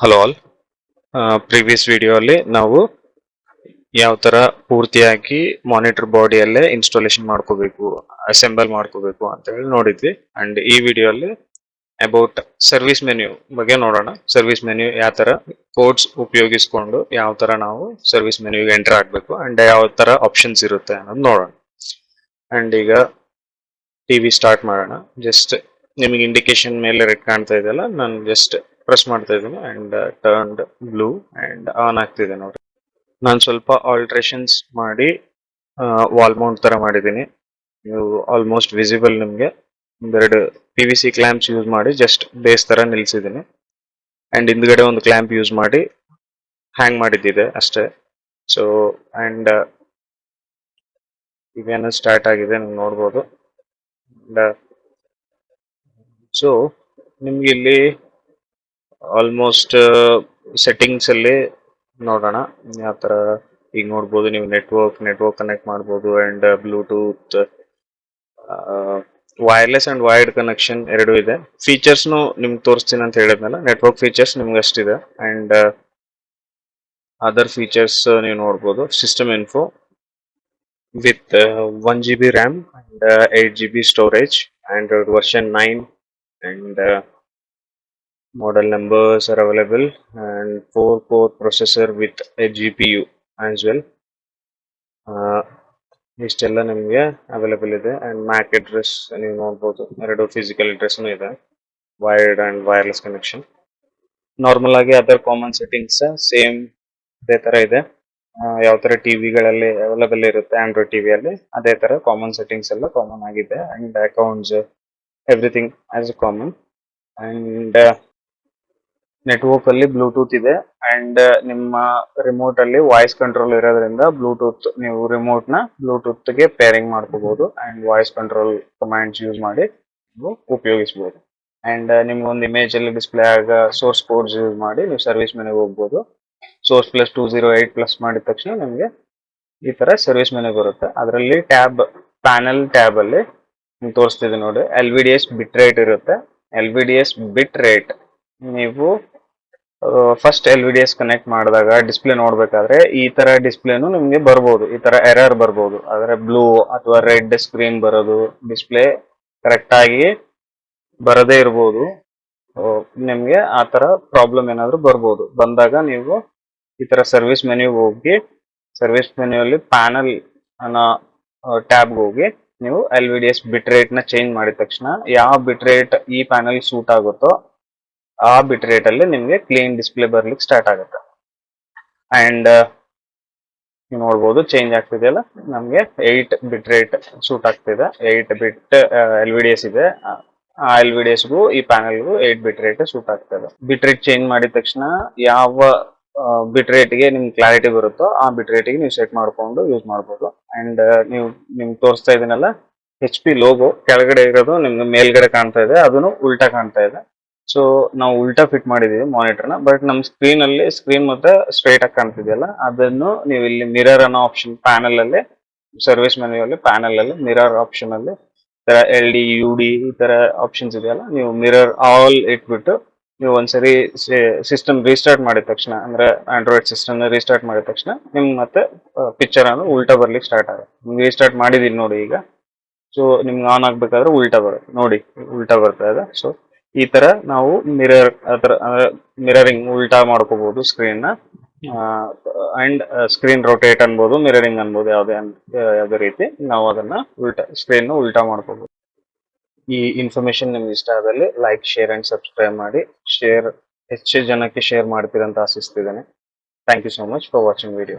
Hello all previous video ಅಲ್ಲಿ ನಾವು ಯಾವ ತರ ಪೂರ್ತಿಯಾಗಿ ಮಾನಿಟರ್ ಬಾಡಿಯಲ್ಲೇ ಇನ್ಸ್ಟಾಲೇಷನ್ ಮಾಡ್ಕೋಬೇಕು ಅಸೆಂಬಲ್ ಮಾಡ್ಕೋಬೇಕು ಅಂತ ಹೇಳಿ ನೋಡಿದ್ವಿ. ಅಂಡ್ ಈ ವಿಡಿಯೋ ಅಲ್ಲಿ ಅಬೌಟ್ ಸರ್ವಿಸ್ ಮೆನ್ಯೂ ಬಗ್ಗೆ ನೋಡೋಣ. ಸರ್ವಿಸ್ ಮೆನ್ಯೂ ಯಾವ ತರ ಕೋಡ್ಸ್ ಉಪಯೋಗಿಸ್ಕೊಂಡು ಯಾವ ತರ ನಾವು ಸರ್ವಿಸ್ ಮೆನ್ಯೂಗೆ ಎಂಟರ್ ಆಗಬೇಕು ಅಂಡ್ ಯಾವ ತರ ಆಪ್ಷನ್ಸ್ ಇರುತ್ತೆ ಅನ್ನೋದು ನೋಡೋಣ. ಅಂಡ್ ಈಗ ಟಿವಿ ಸ್ಟಾರ್ಟ್ ಮಾಡೋಣ. ಜಸ್ಟ್ ನಿಮಗೆ ಇಂಡಿಕೇಶನ್ ಮೇಲೆ ರೆಡ್ ಕಾಣ್ತಾ ಇದೆಯಲ್ಲ, ನಾನು ಜಸ್ಟ್ ಪ್ರೆಸ್ ಮಾಡ್ತಾ ಇದ್ದೀನಿ and turned blue and on ಆಗ್ತಿದೆ ನೋಡಿ ನಾನು ಸ್ವಲ್ಪ ಆಲ್ಟ್ರೇಷನ್ಸ್ ಮಾಡಿ ವಾಲ್ ಮೌಂಟ್ ತರ ಮಾಡಿದ್ದೀನಿ. ನೀವು ಆಲ್ಮೋಸ್ಟ್ ವಿಸಿಬಲ್ ನಿಮಗೆ ಒಂದೆರಡು ಪಿ ವಿ ಯೂಸ್ ಮಾಡಿ ಜಸ್ಟ್ ಬೇಸ್ ತರ ನಿಲ್ಸಿದೀನಿ ಅಂಡ್ ಹಿಂದ್ಗಡೆ ಒಂದು ಕ್ಲ್ಯಾಂಪ್ ಯೂಸ್ ಮಾಡಿ ಹ್ಯಾಂಗ್ ಮಾಡಿದ್ದಿದೆ ಅಷ್ಟೇ. ಸೊ ಅಂಡ್ ಇವೇನೋ ಸ್ಟಾರ್ಟ್ ಆಗಿದೆ, ನೀವು ನೋಡ್ಬೋದು. ಸೊ ನಿಮ್ಗೆ ಇಲ್ಲಿ ಆಲ್ಮೋಸ್ಟ್ ಸೆಟ್ಟಿಂಗ್ಸ್ ಅಲ್ಲಿ ನೋಡೋಣ. ಯಾವ ಥರ ಈಗ ನೋಡ್ಬೋದು ನೀವು ನೆಟ್ವರ್ಕ್ ನೆಟ್ವರ್ಕ್ ಕನೆಕ್ಟ್ ಮಾಡ್ಬೋದು. And Bluetooth wireless and wired connection ಎರಡು ಇದೆ. ಫೀಚರ್ಸ್ನು ನಿಮ್ಗೆ ತೋರಿಸ್ತೀನಿ ಅಂತ ಹೇಳಿದ್ನಲ್ಲ ನೆಟ್ವರ್ಕ್ ಫೀಚರ್ಸ್ ನಿಮ್ಗೆ ಅಷ್ಟಿದೆ. ಆ್ಯಂಡ್ ಅದರ್ ಫೀಚರ್ಸ್ ನೀವು ನೋಡ್ಬೋದು. System info with one G B RAM and eight G B storage Android version nine and model numbers are available and 4 core processor with a GPU as well. ಆ, ಇಷ್ಟೆಲ್ಲ ನಿಮಗೆ available ಇದೆ. And Mack address ನೀವು ನೋಡ್ಬೋದು. ಎರಡು physical ಅಡ್ರೆಸ್ನು ಇದೆ. Wired and wireless connection normal ಆಗಿ ಅದರ್ ಕಾಮನ್ ಸೆಟ್ಟಿಂಗ್ಸ್ ಸೇಮ್ ಅದೇ ತರ ಇದೆ. ಯಾವ ತರ ಟಿವಿಗಳಲ್ಲಿ ಅವೈಲೇಬಲ್ ಇರುತ್ತೆ ಆಂಡ್ರಾಯ್ಡ್ ಟಿವಿಯಲ್ಲಿ ಅದೇ ತರ ಕಾಮನ್ ಸೆಟ್ಟಿಂಗ್ಸ್ ಎಲ್ಲ ಕಾಮನ್ ಆಗಿದೆ. And accounts everything as common and network ಅಲ್ಲಿ ಬ್ಲೂಟೂತ್ ಇದೆ ಅಂಡ್ ನಿಮ್ಮ ರಿಮೋಟ್ ಅಲ್ಲಿ ವಾಯ್ಸ್ ಕಂಟ್ರೋಲ್ ಇರೋದ್ರಿಂದ ಬ್ಲೂಟೂತ್ ನೀವು ರಿಮೋಟ್ನ ಬ್ಲೂಟೂತ್ಗೆ ಪೇರಿಂಗ್ ಮಾಡ್ಕೋಬಹುದು and voice control commands use ಮಾಡಿ ನೀವು ಉಪಯೋಗಿಸಬಹುದು ಅಂಡ್ ನಿಮ್ಗೆ ಒಂದು ಇಮೇಜ್ ಅಲ್ಲಿ ಡಿಸ್ಪ್ಲೇ ಆಗ ಸೋರ್ಸ್ ಕೋಡ್ಸ್ ಯೂಸ್ ಮಾಡಿ ನೀವು ಸರ್ವಿಸ್ ಮನೆಗೆ ಹೋಗ್ಬೋದು. Source plus two zero eight plus ಮಾಡಿದ ತಕ್ಷಣ ನಿಮಗೆ ಈ ತರ ಸರ್ವಿಸ್ ಮೆನು ಬರುತ್ತೆ. ಅದರಲ್ಲಿ ಟ್ಯಾಬ್ ಪ್ಯಾನಲ್ ಟ್ಯಾಬ್ ಅಲ್ಲಿ ನಿಮ್ಗೆ ತೋರಿಸ್ತಿದೆ ನೋಡಿ. L V D S bit rate ಇರುತ್ತೆ. L V D S bit rate ನೀವು first L V D S connect ಮಾಡಿದಾಗ ಡಿಸ್ಪ್ಲೇ ನೋಡಬೇಕಾದ್ರೆ ಈ ತರ ಡಿಸ್ಪ್ಲೇನು ನಿಮಗೆ ಬರ್ಬೋದು. ಈ ತರ ಎರರ್ ಬರ್ಬೋದು. ಆದರೆ ಬ್ಲೂ ಅಥವಾ ರೆಡ್ ಸ್ಕ್ರೀನ್ ಬರೋದು ಡಿಸ್ಪ್ಲೇ ಕರೆಕ್ಟ್ ಆಗಿ ಬರದೇ ಇರ್ಬೋದು. ನಿಮಗೆ ಆ ತರ ಪ್ರಾಬ್ಲಮ್ ಏನಾದರೂ ಬರ್ಬೋದು. ಬಂದಾಗ ನೀವು ಈ ತರ ಸರ್ವಿಸ್ ಮೆನ್ಯೂಗೆ ಹೋಗಿ ಸರ್ವಿಸ್ ಮೆನ್ಯೂ ಅಲ್ಲಿ ಪ್ಯಾನಲ್ ಅನ್ನೋ ಟ್ಯಾಬ್ ಹೋಗಿ ನೀವು L V D S bit ರೇಟ್ನ change ಮಾಡಿದ ತಕ್ಷಣ ಯಾವ ಬಿಟ್ ರೇಟ್ ಈ ಪ್ಯಾನಲ್ ಸೂಟ್ ಆಗುತ್ತೋ ಆ ಬಿಟ್ ರೇಟ್ ಅಲ್ಲಿ ನಿಮ್ಗೆ ಕ್ಲೀನ್ ಡಿಸ್ಪ್ಲೇ ಬರ್ಲಿಕ್ಕೆ ಸ್ಟಾರ್ಟ್ ಆಗುತ್ತೆ. ಅಂಡ್ ನೀವು ನೋಡ್ಬೋದು ಚೇಂಜ್ ಆಗ್ತಿದೆಯಲ್ಲ? ನಮ್ಗೆ ಏಯ್ಟ್ ಬಿಟ್ ರೇಟ್ ಸೂಟ್ ಆಗ್ತಿದೆ. Eight bit L V D S ಇದೆ. ಆ ಎಲ್ ವಿ ಡಿ ಎಸ್ಗೂ ಈ ಪ್ಯಾನಲ್ಗೂ ಏಟ್ ಬಿಟ್ ರೇಟ್ ಸೂಟ್ ಆಗ್ತದೆ. ಬಿಟ್ ರೇಟ್ ಚೇಂಜ್ ಮಾಡಿದ ತಕ್ಷಣ ಯಾವ ಬಿಟ್ ರೇಟ್ಗೆ ನಿಮ್ಗೆ ಕ್ಲಾರಿಟಿ ಬರುತ್ತೋ ಆ ಬಿಟ್ ರೇಟ್ಗೆ ನೀವು ಸೆಟ್ ಮಾಡ್ಕೊಂಡು ಯೂಸ್ ಮಾಡ್ಬೋದು. ಅಂಡ್ ನೀವು, ನಿಮ್ಗೆ ತೋರಿಸ್ತಾ ಇದೀನಲ್ಲ ಎಚ್ ಪಿ ಲೋಗೋ ಕೆಳಗಡೆ ಇರೋದು ನಿಮ್ಗೆ ಮೇಲ್ಗಡೆ ಕಾಣ್ತಾ ಇದೆ. ಅದನ್ನು ಉಲ್ಟಾ ಕಾಣ್ತಾ ಇದೆ. ಸೊ ನಾವು ಉಲ್ಟಾ ಫಿಟ್ ಮಾಡಿದೀವಿ ಮಾನಿಟರ್ನ ಬಟ್ ನಮ್ಮ ಸ್ಕ್ರೀನ್ ಅಲ್ಲಿ ಸ್ಕ್ರೀನ್ ಮಾತ್ರ ಸ್ಟ್ರೈಟ್ ಆಗಿ ಕಾಣ್ತಿದೆಯಲ್ಲ, ಅದನ್ನು ನೀವು ಇಲ್ಲಿ ಮಿರರ್ ಅನ್ನೋ ಆಪ್ಷನ್ ಪ್ಯಾನಲ್ ಅಲ್ಲಿ ಸರ್ವಿಸ್ ಮೆನ್ಯೂ ಅಲ್ಲಿ ಪ್ಯಾನಲ್ ಅಲ್ಲಿ ಮಿರರ್ ಆಪ್ಷನ್ ಅಲ್ಲಿ ಎಲ್ ಡಿ ಯು ಡಿ ಈ ತರ ಆಪ್ಷನ್ಸ್ ಇದೆಯಲ್ಲ, ನೀವು ಮಿರರ್ ಆಲ್ ಇಟ್ಬಿಟ್ಟು, ನೀವು ಒಂದ್ಸರಿ ಸಿಸ್ಟಮ್ ರೀಸ್ಟಾರ್ಟ್ ಮಾಡಿದ ತಕ್ಷಣ, ಅಂದ್ರೆ ಆಂಡ್ರಾಯ್ಡ್ ಸಿಸ್ಟಮ್ ರೀಸ್ಟಾರ್ಟ್ ಮಾಡಿದ ತಕ್ಷಣ, ನಿಮ್ ಮತ್ತೆ ಪಿಕ್ಚರ್ ಅನ್ನು ಉಲ್ಟಾ ಬರ್ಲಿಕ್ಕೆ ಸ್ಟಾರ್ಟ್ ಆಗುತ್ತೆ. ನಿಮ್ಗೆ ರೀಸ್ಟಾರ್ಟ್ ಮಾಡಿದೀನಿ ನೋಡಿ ಈಗ. ಸೊ ನಿಮ್ಗೆ ಆನ್ ಆಗ್ಬೇಕಾದ್ರೆ ಉಲ್ಟಾ ಬರುತ್ತೆ. ನೋಡಿ, ಉಲ್ಟಾ ಬರ್ತಾ ಇದೆ. ಸೊ ಈ ತರ ನಾವು ಮಿರರ್ ಅದರ ಮಿರರಿಂಗ್ ಉಲ್ಟಾ ಮಾಡ್ಕೋಬಹುದು ಸ್ಕ್ರೀನ್ನ. ಅಂಡ್ ಸ್ಕ್ರೀನ್ ರೊಟೇಟ್ ಅನ್ಬೋದು ಮಿರರಿಂಗ್ ಅನ್ಬೋದು ಯಾವುದೇ ಯಾವ್ದೇ ಯಾವುದೇ ರೀತಿ ನಾವು ಅದನ್ನ ಉಲ್ಟಾ ಸ್ಕ್ರೀನ್ ಉಲ್ಟಾ ಮಾಡ್ಕೋಬಹುದು ಈ ಇನ್ಫಾರ್ಮೇಶನ್ ನಿಮ್ಗೆ ಇಷ್ಟ ಆದಲ್ಲಿ ಲೈಕ್ ಶೇರ್ ಅಂಡ್ ಸಬ್ಸ್ಕ್ರೈಬ್ ಮಾಡಿ. ಶೇರ್ ಹೆಚ್ಚು ಜನಕ್ಕೆ ಶೇರ್ ಮಾಡ್ತೀರಂತ ಆಶಿಸ್ತಿದ್ದೇನೆ. Thank you so much for watching video